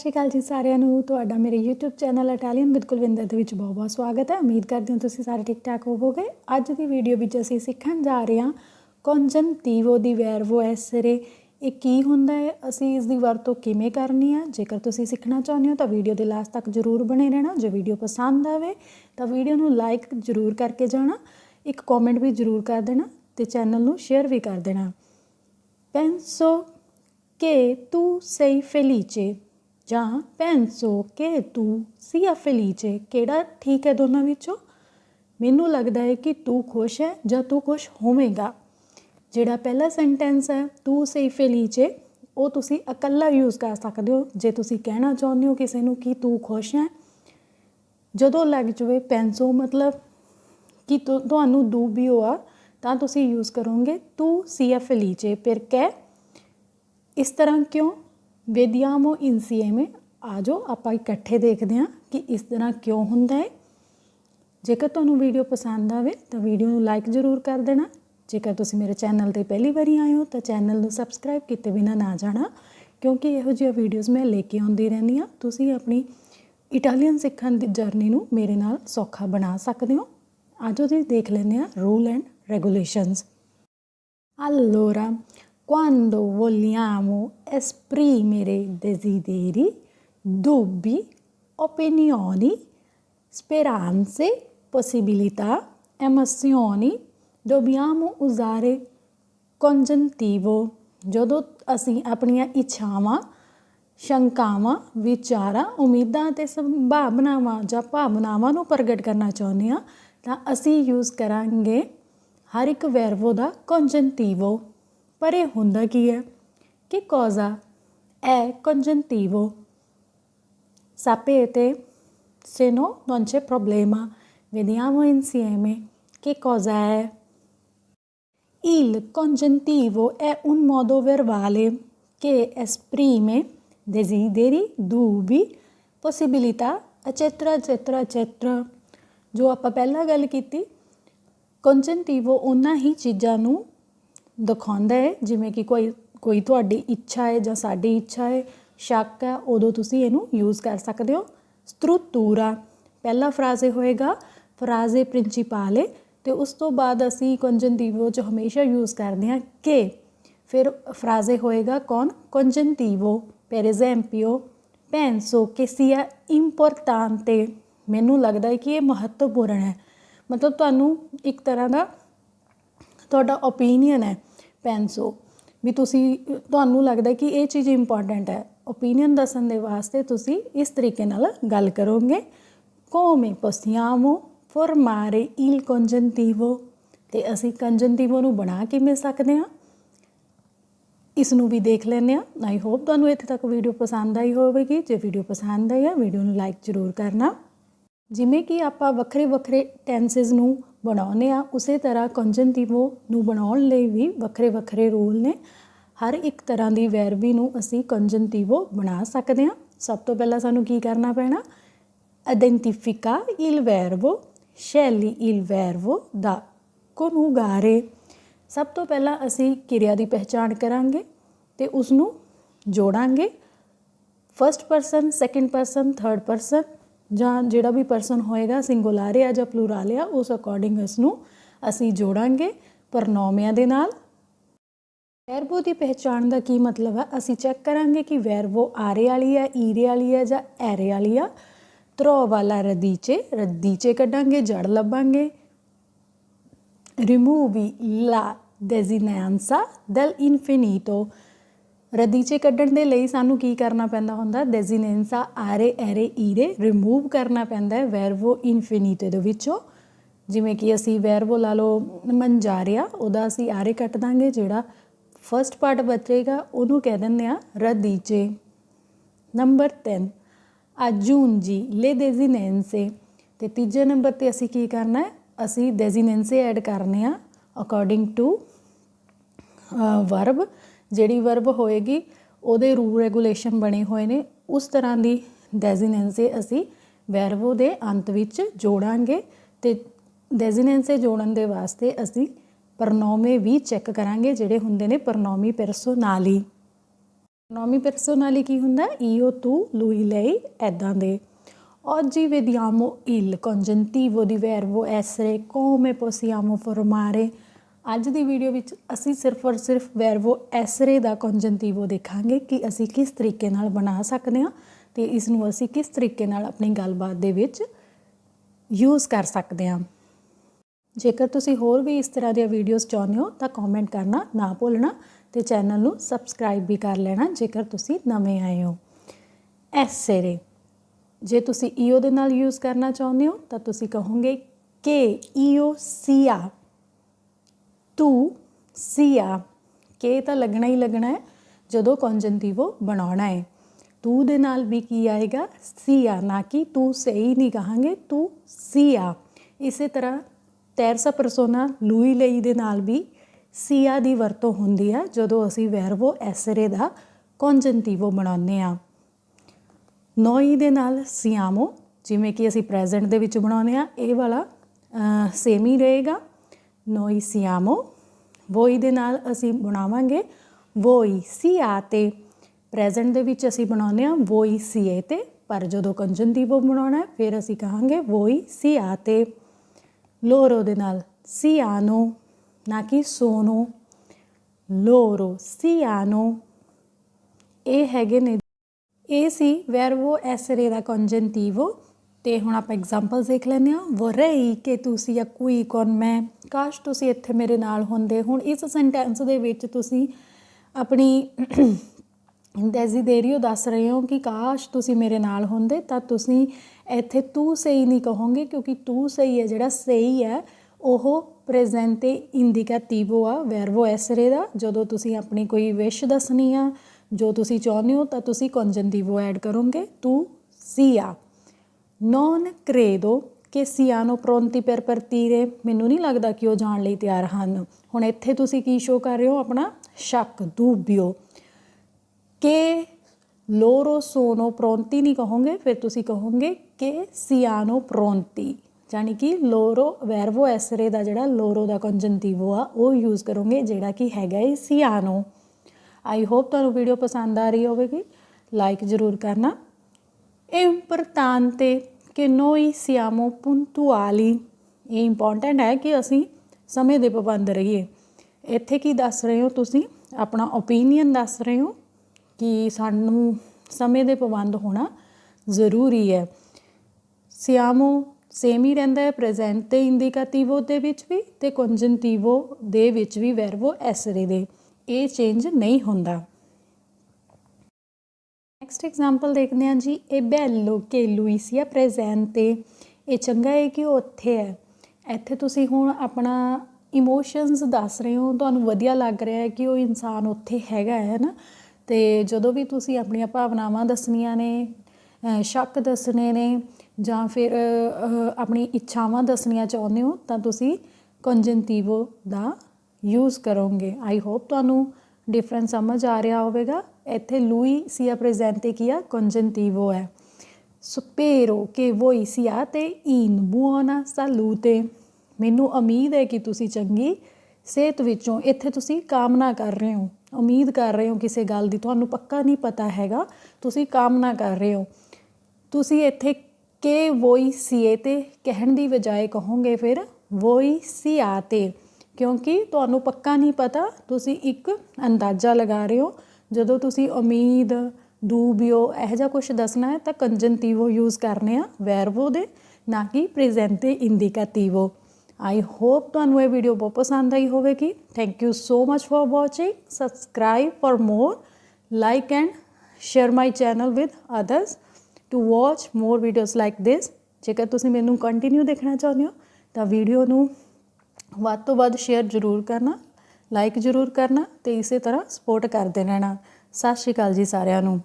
ਸਤਿ ਸ਼੍ਰੀ ਅਕਾਲ ਜੀ ਸਾਰਿਆਂ ਨੂੰ। ਤੁਹਾਡਾ ਮੇਰੇ YouTube channel Italian with Kulwinder ਦੇ ਵਿੱਚ ਬਹੁਤ-ਬਹੁਤ ਸਵਾਗਤ ਹੈ। ਉਮੀਦ ਕਰਦੀ ਹਾਂ ਤੁਸੀਂ ਸਾਰੇ ਠੀਕ ਠਾਕ ਹੋਵੋਗੇ। ਅੱਜ ਦੀ ਵੀਡੀਓ ਵਿੱਚ ਅਸੀਂ ਸਿੱਖਣ ਜਾ ਰਹੇ ਹਾਂ ਕੰਜੰਟਿਵੋ ਦੀ ਵੈਰਵੋ ਐਸਰੇ ਇਹ ਕੀ ਹੁੰਦਾ ਹੈ? ਅਸੀਂ ਇਸ ਦੀ ਵਰਤੋਂ ਕਿਵੇਂ ਕਰਨੀ ਹੈ ਜੇਕਰ ਤੁਸੀਂ ਸਿੱਖਣਾ ਚਾਹੁੰਦੇ ਹੋ ਤਾਂ ਵੀਡੀਓ ਦੇ ਲਾਸਟ ਤੱਕ ਜ਼ਰੂਰ ਬਣੇ ਰਹਿਣਾ। ਜੇ ਵੀਡੀਓ ਪਸੰਦ ਆਵੇ ਤਾਂ ਵੀਡੀਓ ਨੂੰ ਲਾਈਕ ਜ਼ਰੂਰ ਕਰਕੇ ਜਾਣਾ। ਇੱਕ ਕਮੈਂਟ ਵੀ ਜ਼ਰੂਰ ਕਰ ਦੇਣਾ ਤੇ ਚੈਨਲ ਨੂੰ ਸ਼ੇਅਰ ਵੀ ਕਰ ਦੇਣਾ। Penso che ਤੂੰ ਸਹੀ felice ਜਾਂ ਪੈਨਸੋ penso ਤੂੰ ਸੀ sia felice ਕਿਹੜਾ ਠੀਕ ਹੈ ਦੋਨਾਂ ਵਿੱਚੋਂ? ਮੈਨੂੰ ਲੱਗਦਾ ਹੈ ਕਿ ਤੂੰ ਖੁਸ਼ ਹੈ ਜਾਂ ਤੂੰ ਖੁਸ਼ ਹੋਵੇਂਗਾ। ਜਿਹੜਾ ਪਹਿਲਾ ਸੈਂਟੈਂਸ ਹੈ, ਤੂੰ sei felice ਉਹ ਤੁਸੀਂ ਇਕੱਲਾ ਯੂਜ਼ ਕਰ ਸਕਦੇ ਹੋ। ਜੇ ਤੁਸੀਂ ਕਹਿਣਾ ਚਾਹੁੰਦੇ ਹੋ ਕਿਸੇ ਨੂੰ ਕਿ ਤੂੰ ਖੁਸ਼ ਹੈ, ਜਦੋਂ ਲੱਗ ਜਾਵੇ ਪੈਨਸੋ ਮਤਲਬ ਕਿ ਤੁ- ਤੁਹਾਨੂੰ ਡੂਬਿਓ ਆ, ਤਾਂ ਤੁਸੀਂ ਯੂਜ਼ ਕਰੋਗੇ ਤੂੰ ਸੀ ਐਫ sia ਫਿਰ ਕਹਿ, ਇਸ ਤਰ੍ਹਾਂ ਕਿਉਂ? ਵੈਦਿਆਮੋ ਇਨਸੀਏਮੇ ਆਜੋ ਆਪਾਂ ਇਕੱਠੇ ਦੇਖਦੇ ਹਾਂ ਕਿ ਇਸ ਤਰ੍ਹਾਂ ਕਿਉਂ ਹੁੰਦਾ ਹੈ ਜੇਕਰ ਤੁਹਾਨੂੰ ਵੀਡੀਓ ਪਸੰਦ ਆਵੇ ਤਾਂ ਵੀਡੀਓ ਨੂੰ ਲਾਈਕ ਜ਼ਰੂਰ ਕਰ ਦੇਣਾ ਜੇਕਰ ਤੁਸੀਂ ਮੇਰੇ ਚੈਨਲ ਤੇ ਪਹਿਲੀ ਵਾਰੀ ਆਏ ਹੋ ਤਾਂ ਚੈਨਲ ਨੂੰ ਸਬਸਕ੍ਰਾਈਬ ਕੀਤੇ ਬਿਨਾ ਨਾ ਜਾਣਾ ਕਿਉਂਕਿ ਇਹੋ ਜਿਹੀਆਂ ਵੀਡੀਓਜ਼ ਮੈਂ ਲੈ ਕੇ ਆਉਂਦੀ ਰਹਿੰਦੀ ਹਾਂ ਤੁਸੀਂ ਆਪਣੀ ਇਟਾਲੀਅਨ ਸਿੱਖਣ ਦੀ ਜਰਨੀ ਨੂੰ ਮੇਰੇ ਨਾਲ ਸੌਖਾ ਬਣਾ ਸਕਦੇ ਹੋ ਆਜੋ ਜੀ ਦੇਖ ਲੈਂਦੇ ਹਾਂ rule and regulations Allora, quando vogliamo esprimere desideri, dubbi, opinioni, speranze, possibilità, emozioni, dobbiamo usare ਕੰਜੰਟਿਵੋ ਜਦੋਂ ਅਸੀਂ ਆਪਣੀਆਂ ਇੱਛਾਵਾਂ ਸ਼ੰਕਾਵਾਂ ਵਿਚਾਰਾਂ ਉਮੀਦਾਂ ਤੇ ਸੰਭਾਵਨਾਵਾਂ ਜਾਂ ਭਾਵਨਾਵਾਂ ਨੂੰ ਪ੍ਰਗਟ ਕਰਨਾ ਚਾਹੁੰਦੇ ਹਾਂ ਤਾਂ ਅਸੀਂ ਯੂਜ਼ ਕਰਾਂਗੇ ਹਰ ਇੱਕ ਵੈਰਬੋ ਦਾ ਕੰਜੰਟਿਵੋ ਪਰ ਇਹ ਹੁੰਦਾ ਕੀ ਹੈ ਕਿ cosa è congiuntivo sapete se no non c'è problema vediamo insieme che cosa è Il congiuntivo è un modo verbale che esprime desideri, dubbi, possibilità, eccetera, eccetera, eccetera. ਜੋ ਆਪਾਂ ਪਹਿਲਾਂ ਗੱਲ ਕੀਤੀ ਕੰਜੰਟਿਵੋ ਉਹਨਾਂ ਹੀ ਚੀਜ਼ਾਂ ਨੂੰ ਦਿਖਾਉਂਦਾ ਹੈ ਜਿਵੇਂ ਕਿ ਕੋਈ ਕੋਈ ਤੁਹਾਡੀ ਇੱਛਾ ਹੈ ਜਾਂ ਸਾਡੀ ਇੱਛਾ ਹੈ, ਸ਼ੱਕ ਹੈ, ਉਦੋਂ ਤੁਸੀਂ ਇਹਨੂੰ ਯੂਜ਼ ਕਰ ਸਕਦੇ ਹੋ। ਸਟਰੂਤੂਰਾ ਪਹਿਲਾ ਫਰਾਜ਼ੇ ਹੋਏਗਾ, ਫਰਾਜ਼ੇ ਪ੍ਰਿੰਸੀਪਾਲੇ, ਤੇ ਉਸ ਤੋਂ ਬਾਅਦ ਅਸੀਂ ਕੰਜੰਟਿਵੋ ਚ ਹਮੇਸ਼ਾ ਯੂਜ਼ ਕਰਦੇ ਹਾਂ ਕਿ। ਫਿਰ ਫਰਾਜ਼ੇ ਹੋਏਗਾ ਕੌਣ? ਕੰਜੰਟਿਵੋ per esempio penso che sia importante ਮੈਨੂੰ ਲੱਗਦਾ ਹੈ ਕਿ ਇਹ ਮਹੱਤਵਪੂਰਨ ਹੈ। ਮਤਲਬ ਤੁਹਾਨੂੰ ਇੱਕ ਤਰ੍ਹਾਂ ਦਾ ਤੁਹਾਡਾ ਓਪੀਨੀਅਨ ਹੈ ਪੈਨਸੋ ਵੀ ਤੁਸੀਂ, ਤੁਹਾਨੂੰ ਲੱਗਦਾ ਕਿ ਇਹ ਚੀਜ਼ ਇੰਪੋਰਟੈਂਟ ਹੈ? ਓਪੀਨੀਅਨ ਦੱਸਣ ਦੇ ਵਾਸਤੇ ਤੁਸੀਂ ਇਸ ਤਰੀਕੇ ਨਾਲ ਗੱਲ ਕਰੋਗੇ। come possiamo formare il congiuntivo ਤੇ ਅਸੀਂ ਕੰਜੰਟਿਵੋ ਨੂੰ ਬਣਾ ਕਿਵੇਂ ਸਕਦੇ ਹਾਂ। ਇਸ ਨੂੰ ਵੀ ਦੇਖ ਲੈਂਦੇ ਆ ਆਈ ਹੋਪ ਤੁਹਾਨੂੰ ਇੱਥੇ ਤੱਕ ਵੀਡੀਓ ਪਸੰਦ ਆਈ ਹੋਵੇਗੀ। ਜੇ ਵੀਡੀਓ ਪਸੰਦ ਆਈ ਹੈ ਵੀਡੀਓ ਨੂੰ ਲਾਈਕ ਜ਼ਰੂਰ ਕਰਨਾ। ਜਿਵੇਂ ਕਿ ਆਪਾਂ ਵੱਖਰੇ ਵੱਖਰੇ ਟੈਂਸਸ ਨੂੰ ਬਣਾਉਂਦੇ ਆ ਉਸੇ ਤਰ੍ਹਾਂ ਕੰਜੰਟਿਵੋ ਨੂੰ ਬਣਾਉਣ ਲਈ ਵੀ ਵੱਖਰੇ ਵੱਖਰੇ ਰੂਲ ਨੇ। ਹਰ ਇੱਕ ਤਰ੍ਹਾਂ ਦੀ ਵੈਰਬੀ ਨੂੰ ਅਸੀਂ ਕੰਜੰਟਿਵੋ ਬਣਾ ਸਕਦੇ ਹਾਂ। ਸਭ ਤੋਂ ਪਹਿਲਾਂ ਸਾਨੂੰ ਕੀ ਕਰਨਾ ਪੈਣਾ? Identifica il verbo, scegli il verbo da coniugare ਸਭ ਤੋਂ ਪਹਿਲਾਂ ਅਸੀਂ ਕਿਰਿਆ ਦੀ ਪਹਿਚਾਣ ਕਰਾਂਗੇ ਤੇ ਉਸ ਨੂੰ ਜੋੜਾਂਗੇ। First person second person third person ਜਾਂ ਜਿਹੜਾ ਵੀ ਪਰਸਨ ਹੋਏਗਾ ਸਿੰਗੂਲਰ ਆ ਜਾਂ ਪਲੂਰਲ ਆ, ਉਸ ਅਕੋਰਡਿੰਗ ਇਸ ਨੂੰ ਅਸੀਂ ਜੋੜਾਂਗੇ ਪਰਨੋਮਿਆਂ ਦੇ ਨਾਲ। ਵੈਰਬੋ ਦੀ ਪਹਿਚਾਣ ਦਾ ਕੀ ਮਤਲਬ ਹੈ ਅਸੀਂ ਚੈੱਕ ਕਰਾਂਗੇ ਕਿ ਵੈਰਬੋ ਆਰੇ ਵਾਲੀ ਹੈ ਈਰੇ ਵਾਲੀ ਹੈ ਜਾਂ ਐਰੇ ਵਾਲੀ ਆ। ਧਰੋ ਵਾਲਾ ਰਦੀਚੇ ਰਦੀਚੇ ਕੱਢਾਂਗੇ, ਜੜ ਲੱਭਾਂਗੇ। ਰਿਮੂਵੀ ਲਾ desinenza del infinito ਰਦੀਚੇ ਕੱਢਣ ਦੇ ਲਈ ਸਾਨੂੰ ਕੀ ਕਰਨਾ ਪੈਂਦਾ ਹੁੰਦਾ? ਡੈਜ਼ੀਨੈਂਸਾ ਆਰੇ ਐਰੇ ਈਰੇ ਰਿਮੂਵ ਕਰਨਾ ਪੈਂਦਾ ਹੈ ਵੈਰਵੋ ਇਨਫਿਨੀਟੇ ਦੇ ਵਿੱਚੋਂ। ਜਿਵੇਂ ਕਿ ਅਸੀਂ ਵੈਰਵੋ ਲਾ ਲਓ ਮੰਜਾਰਿਆ ਉਹਦਾ ਅਸੀਂ ਆਰੇ ਕੱਟ ਦਾਂਗੇ, ਜਿਹੜਾ ਫਰਸਟ ਪਾਰਟ ਬਚੇਗਾ, ਉਹਨੂੰ ਕਹਿ ਦਿੰਦੇ ਆ ਰਦੀਚੇ। ਨੰਬਰ 10 ਜੀ, le desinenze ਤੇ ਤੀਜੇ ਨੰਬਰ ਤੇ ਅਸੀਂ ਕੀ ਕਰਨਾ ਹੈ? ਅਸੀਂ ਡੈਜ਼ੀਨੈਂਸੇ ਐਡ ਕਰਨੇ ਆ ਅਕੋਰਡਿੰਗ ਟੂ ਵਰਬ ਜਿਹੜੀ ਵਰਬ ਹੋਏਗੀ, ਉਹਦੇ ਰੂਲ ਰੈਗੂਲੇਸ਼ਨ ਬਣੇ ਹੋਏ ਨੇ। ਉਸ ਤਰ੍ਹਾਂ ਦੀ ਡੈਜ਼ੀਨੈਂਸੇ ਅਸੀਂ ਵੈਰਬੋ ਦੇ ਅੰਤ ਵਿੱਚ ਜੋੜਾਂਗੇ ਤੇ ਡੈਜ਼ੀਨੈਂਸੇ ਜੋੜਨ ਦੇ ਵਾਸਤੇ ਅਸੀਂ ਪ੍ਰਨੋਮੇ ਵੀ ਚੈੱਕ ਕਰਾਂਗੇ, ਜਿਹੜੇ ਹੁੰਦੇ ਨੇ ਪ੍ਰਨੋਮੀ ਪਰਸੋਨਾਲੀ Pronomi personali ਕੀ ਹੁੰਦਾ? ਈਓ tu ਲੂਈ lei ਐਦਾਂ ਦੇ। Oggi vediamo il congiuntivo di verbo essere, come possiamo formare ਅੱਜ ਦੀ ਵੀਡੀਓ ਵਿੱਚ ਅਸੀਂ ਸਿਰਫ ਔਰ ਸਿਰਫ ਵੈਰਵੋ ਐਸਰੇ ਦਾ ਕੰਜੰਟਿਵੋ ਦੇਖਾਂਗੇ ਕਿ ਅਸੀਂ ਕਿਸ ਤਰੀਕੇ ਨਾਲ ਬਣਾ ਸਕਦੇ ਹਾਂ ਤੇ ਇਸ ਨੂੰ ਅਸੀਂ ਕਿਸ ਤਰੀਕੇ ਨਾਲ ਆਪਣੀ ਗੱਲਬਾਤ ਦੇ ਵਿੱਚ ਯੂਜ਼ ਕਰ ਸਕਦੇ ਹਾਂ। ਜੇਕਰ ਤੁਸੀਂ ਹੋਰ ਵੀ ਇਸ ਤਰ੍ਹਾਂ ਦੀਆਂ ਵੀਡੀਓਜ਼ ਚਾਹੁੰਦੇ ਹੋ ਤਾਂ ਕਮੈਂਟ ਕਰਨਾ ਨਾ ਭੁੱਲਣਾ ਤੇ ਚੈਨਲ ਨੂੰ ਸਬਸਕ੍ਰਾਈਬ ਵੀ ਕਰ ਲੈਣਾ ਜੇਕਰ ਤੁਸੀਂ ਨਵੇਂ ਆਏ ਹੋ। ਐਸਰੇ ਜੇ ਤੁਸੀਂ ਈਓ ਦੇ ਨਾਲ ਯੂਜ਼ ਕਰਨਾ ਚਾਹੁੰਦੇ ਹੋ ਤਾਂ ਤੁਸੀਂ ਕਹੋਗੇ ਕਿ ਈਓ ਸੀਆ ਤੂੰ ਸੀਆ ਕੇ ਤਾਂ ਲੱਗਣਾ ਹੀ ਲੱਗਣਾ ਹੈ, ਜਦੋਂ ਕੰਜੰਟਿਵੋ ਬਣਾਉਣਾ ਹੈ। ਤੂੰ ਦੇ ਨਾਲ ਵੀ ਕੀ ਆਏਗਾ? ਸੀਆ ਨਾ ਕਿ ਤੂੰ ਸਹੀ ਨਹੀਂ ਕਹਾਂਗੇ, ਤੂੰ ਸੀਆ ਇਸੇ ਤਰ੍ਹਾਂ ਤੈਰਸਾ ਪਰਸੋਨਾ ਲੂਈ ਲਈ ਦੇ ਨਾਲ ਵੀ ਸੀਆ ਦੀ ਵਰਤੋਂ ਹੁੰਦੀ ਆ, ਜਦੋਂ ਅਸੀਂ ਵੈਰਵੋ ਐਸਰੇ ਦਾ ਕੰਜੰਟਿਵੋ ਬਣਾਉਂਦੇ ਆ। ਨੋਈ ਦੇ ਨਾਲ ਸਿਆਮੋ, ਜਿਵੇਂ ਕਿ ਅਸੀਂ ਪ੍ਰੈਜ਼ੈਂਟ ਦੇ ਵਿੱਚ ਬਣਾਉਂਦੇ ਆ, ਇਹ ਵਾਲਾ ਸੇਮ ਹੀ ਰਹੇਗਾ। ਨੋਈ ਸਿਆਮੋ, ਵੋਈ ਦੇ ਨਾਲ ਅਸੀਂ ਬਣਾਵਾਂਗੇ ਵੋਈ ਸਿਆਤੇ ਪ੍ਰੈਜ਼ੈਂਟ ਦੇ ਵਿੱਚ ਅਸੀਂ ਬਣਾਉਂਦੇ ਆ ਵੋਈ ਸੀਏ 'ਤੇ, ਪਰ ਜਦੋਂ ਕੰਜਨ ਕੰਜੰਟਿਵੋ ਬਣਾਉਣਾ ਫਿਰ ਅਸੀਂ ਕਹਾਂਗੇ ਵੋਈ ਸਿਆਤੇ ਲੋਰੋ ਦੇ ਨਾਲ ਸਿਆਨੋ, ਨਾ ਕਿ ਸੋਨੋ। ਲੋਰੋ ਸਿਆਨੋ, ਇਹ ਹੈਗੇ ਨੇ। ਇਹ ਸੀ ਵੈਰਵੋ ਐਸਰੇ ਦਾ ਕੰਜੰਟਿਵੋ ਤੇ ਹੁਣ ਆਪਾਂ ਐਗਜ਼ਾਮਪਲਸ ਦੇਖ ਲੈਂਦੇ ਹਾਂ। ਵਰਈ ਕਿ ਤੁਸੀਂ ਜਾਂ ਕੋਈ ਕੌਣ ਮੈਂ, ਕਾਸ਼ ਤੁਸੀਂ ਇੱਥੇ ਮੇਰੇ ਨਾਲ ਹੁੰਦੇ ਹੁਣ। ਇਸ ਸੈਂਟੈਂਸ ਦੇ ਵਿੱਚ ਤੁਸੀਂ ਆਪਣੀ ਡੈਜ਼ੀਡੇਰੀਓ ਦੱਸ ਰਹੇ ਹੋ ਕਿ ਕਾਸ਼ ਤੁਸੀਂ ਮੇਰੇ ਨਾਲ ਹੁੰਦੇ, ਤਾਂ ਤੁਸੀਂ ਇੱਥੇ ਤੂੰ ਸਹੀ ਨਹੀਂ ਕਹੋਗੇ, ਕਿਉਂਕਿ ਤੂੰ ਸਹੀ ਹੈ, ਜਿਹੜਾ ਸਹੀ ਹੈ, ਉਹ ਪ੍ਰੈਜ਼ੈਂਟ ਪ੍ਰੈਜ਼ੈਂਟੇ ਇੰਡੀਕੇਟਿਵੋ ਆ ਵੈਰਵੋ ਐਸਰੇ ਦਾ। ਜਦੋਂ ਤੁਸੀਂ ਆਪਣੀ ਕੋਈ ਵਿਸ਼ ਦੱਸਣੀ ਆ, ਜੋ ਤੁਸੀਂ ਚਾਹੁੰਦੇ ਹੋ, ਤਾਂ ਤੁਸੀਂ ਕੰਜੰਟਿਵੋ ਐਡ ਕਰੋਗੇ। ਤੂੰ ਸੀ ਆ। ਨੋਨ ਕ੍ਰੇਡੋ ਕਿ ਸਿਆਨੋ ਪ੍ਰੋਂਤੀ per partire. ਮੈਨੂੰ ਨਹੀਂ ਲੱਗਦਾ ਕਿ ਉਹ ਜਾਣ ਲਈ ਤਿਆਰ ਹਨ। ਹੁਣ ਇੱਥੇ ਤੁਸੀਂ ਕੀ ਸ਼ੋ ਕਰ ਰਹੇ ਹੋ? ਆਪਣਾ ਸ਼ੱਕ ਦੂਬਿਓ ਕਿ ਲੋਰੋ ਸੋਨੋ ਪ੍ਰੋਂਤੀ ਨਹੀਂ ਕਹੋਗੇ, ਫਿਰ ਤੁਸੀਂ ਕਹੋਗੇ ਕਿ ਸਿਆਨੋ ਪ੍ਰੋਂਤੀ। ਯਾਨੀ ਕਿ ਲੋਰੋ ਵੈਰਵੋ ਐਸਰੇ ਦਾ ਜਿਹੜਾ ਲੋਰੋ ਦਾ ਕੰਜੰਟਿਵੋ ਆ, ਉਹ ਯੂਜ਼ ਕਰੋਗੇ, ਜਿਹੜਾ ਕਿ ਹੈਗਾ ਹੈ ਸਿਆਨੋ। ਆਈ ਹੋਪ ਤੁਹਾਨੂੰ ਵੀਡੀਓ ਪਸੰਦ ਆ ਰਹੀ ਹੋਵੇਗੀ। ਲਾਈਕ ਜ਼ਰੂਰ ਕਰਨਾ। È importante che noi siamo puntuali. ਇਹ ਇੰਪੋਰਟੈਂਟ ਹੈ ਕਿ ਅਸੀਂ ਸਮੇਂ ਦੇ ਪਾਬੰਦ ਰਹੀਏ। ਇੱਥੇ ਕੀ ਦੱਸ ਰਹੇ ਹੋ ਤੁਸੀਂ? ਆਪਣਾ ਓਪੀਨੀਅਨ ਦੱਸ ਰਹੇ ਹੋ ਕਿ ਸਾਨੂੰ ਸਮੇਂ ਦੇ ਪਾਬੰਦ ਹੋਣਾ ਜ਼ਰੂਰੀ ਹੈ। ਸਿਆਮੋ ਸੇਮ ਹੀ ਰਹਿੰਦਾ ਹੈ ਪ੍ਰੈਜ਼ੈਂਟ ਤੇ ਇੰਡੀਕੇਟਿਵੋ ਦੇ ਵਿੱਚ ਵੀ ਤੇ ਕੰਜੰਟਿਵੋ ਦੇ ਵਿੱਚ ਵੀ ਵੈਰਵੋ ਐਸਰੇ ਦੇ। ਇਹ ਚੇਂਜ ਨਹੀਂ ਹੁੰਦਾ। ਨੈਕਸਟ ਐਗਜ਼ਾਮਪਲ ਦੇਖਦੇ ਹਾਂ ਜੀ, ਇਹ ਬੈਲੋ ਕਿ ਲੂਈਸੀਆ 'ਤੇ। ਇਹ ਚੰਗਾ ਹੈ ਕਿ ਉਹ ਉੱਥੇ ਹੈ। ਇੱਥੇ ਤੁਸੀਂ ਹੁਣ ਆਪਣਾ ਇਮੋਸ਼ਨਸ ਦੱਸ ਰਹੇ ਹੋ, ਤੁਹਾਨੂੰ ਵਧੀਆ ਲੱਗ ਰਿਹਾ ਹੈ ਕਿ ਉਹ ਇਨਸਾਨ ਉੱਥੇ ਹੈਗਾ ਹੈ ਨਾ? ਤੇ ਜਦੋਂ ਵੀ ਤੁਸੀਂ ਆਪਣੀਆਂ ਭਾਵਨਾਵਾਂ ਦੱਸਣੀਆਂ ਨੇ ਸ਼ੱਕ ਦੱਸਣੇ ਨੇ, ਜਾਂ ਫਿਰ ਆਪਣੀ ਇੱਛਾਵਾਂ ਦੱਸਣੀਆਂ ਚਾਹੁੰਦੇ ਹੋ, ਤਾਂ ਤੁਸੀਂ ਕੰਜੰਟਿਵੋ ਦਾ ਯੂਜ਼ ਕਰੋਗੇ। ਆਈ ਹੋਪ ਤੁਹਾਨੂੰ ਡਿਫਰੈਂਸ ਸਮਝ ਆ ਰਿਹਾ ਹੋਵੇਗਾ। ਇੱਥੇ ਲੂਈ ਸੀਆ ਪ੍ਰੈਜ਼ੈਂਟੇ ਕੀਆ ਕੰਜੰਟਿਵੋ ਹੈ। ਸਪੇਰੋ ਕਿ ਵੋਈ ਸਿਆਤੇ ਇਨ ਬੁਓਨਾ ਸਾਲੂਤੇ ਮੈਨੂੰ ਉਮੀਦ ਹੈ ਕਿ ਤੁਸੀਂ ਚੰਗੀ ਸਿਹਤ ਵਿੱਚੋਂ ਇੱਥੇ ਤੁਸੀਂ ਕਾਮਨਾ ਕਰ ਰਹੇ ਹੋ। ਉਮੀਦ ਕਰ ਰਹੇ ਹੋ ਕਿਸੇ ਗੱਲ ਦੀ। ਤੁਹਾਨੂੰ ਪੱਕਾ ਨਹੀਂ ਪਤਾ ਹੈਗਾ। ਤੁਸੀਂ ਕਾਮਨਾ ਕਰ ਰਹੇ ਹੋ। ਤੁਸੀਂ ਇੱਥੇ ਕੇ ਵੋਈ ਸੀਏਤੇ ਕਹਿਣ ਦੀ ਬਜਾਏ ਕਹੋਗੇ ਫਿਰ ਵੋਈ ਸਿਆਤੇ ਕਿਉਂਕਿ ਤੁਹਾਨੂੰ ਪੱਕਾ ਨਹੀਂ ਪਤਾ। ਤੁਸੀਂ ਇੱਕ ਅੰਦਾਜ਼ਾ ਲਗਾ ਰਹੇ ਹੋ। ਜਦੋਂ ਤੁਸੀਂ ਉਮੀਦ ਡੂਬਿਓ ਇਹੋ ਜਿਹਾ ਕੁਝ ਦੱਸਣਾ ਹੈ, ਤਾਂ ਕੰਜੰਟਿਵੋ ਯੂਜ਼ ਕਰਨੇ ਆ ਵੈਰਵੋ ਦੇ, ਨਾ ਕਿ ਪ੍ਰੈਜ਼ੈਂਟੇ ਇੰਡੀਕੇਟਿਵੋ ਆਈ ਹੋਪ ਤੁਹਾਨੂੰ ਇਹ ਵੀਡੀਓ ਬਹੁਤ ਪਸੰਦ ਆਈ ਹੋਵੇਗੀ। Thank you so much for watching subscribe for more like and share my channel with others to watch more videos like this ਜੇਕਰ ਤੁਸੀਂ ਮੈਨੂੰ ਕੰਟੀਨਿਊ ਦੇਖਣਾ ਚਾਹੁੰਦੇ ਹੋ, ਤਾਂ ਵੀਡੀਓ ਨੂੰ ਵੱਧ ਤੋਂ ਵੱਧ ਸ਼ੇਅਰ ਜ਼ਰੂਰ ਕਰਨਾ। ਲਾਈਕ ਜ਼ਰੂਰ ਕਰਨਾ ਤੇ ਇਸੇ ਤਰ੍ਹਾਂ ਸਪੋਰਟ ਕਰਦੇ ਰਹਿਣਾ। ਸਤਿ ਸ਼੍ਰੀ ਅਕਾਲ ਜੀ ਸਾਰਿਆਂ ਨੂੰ।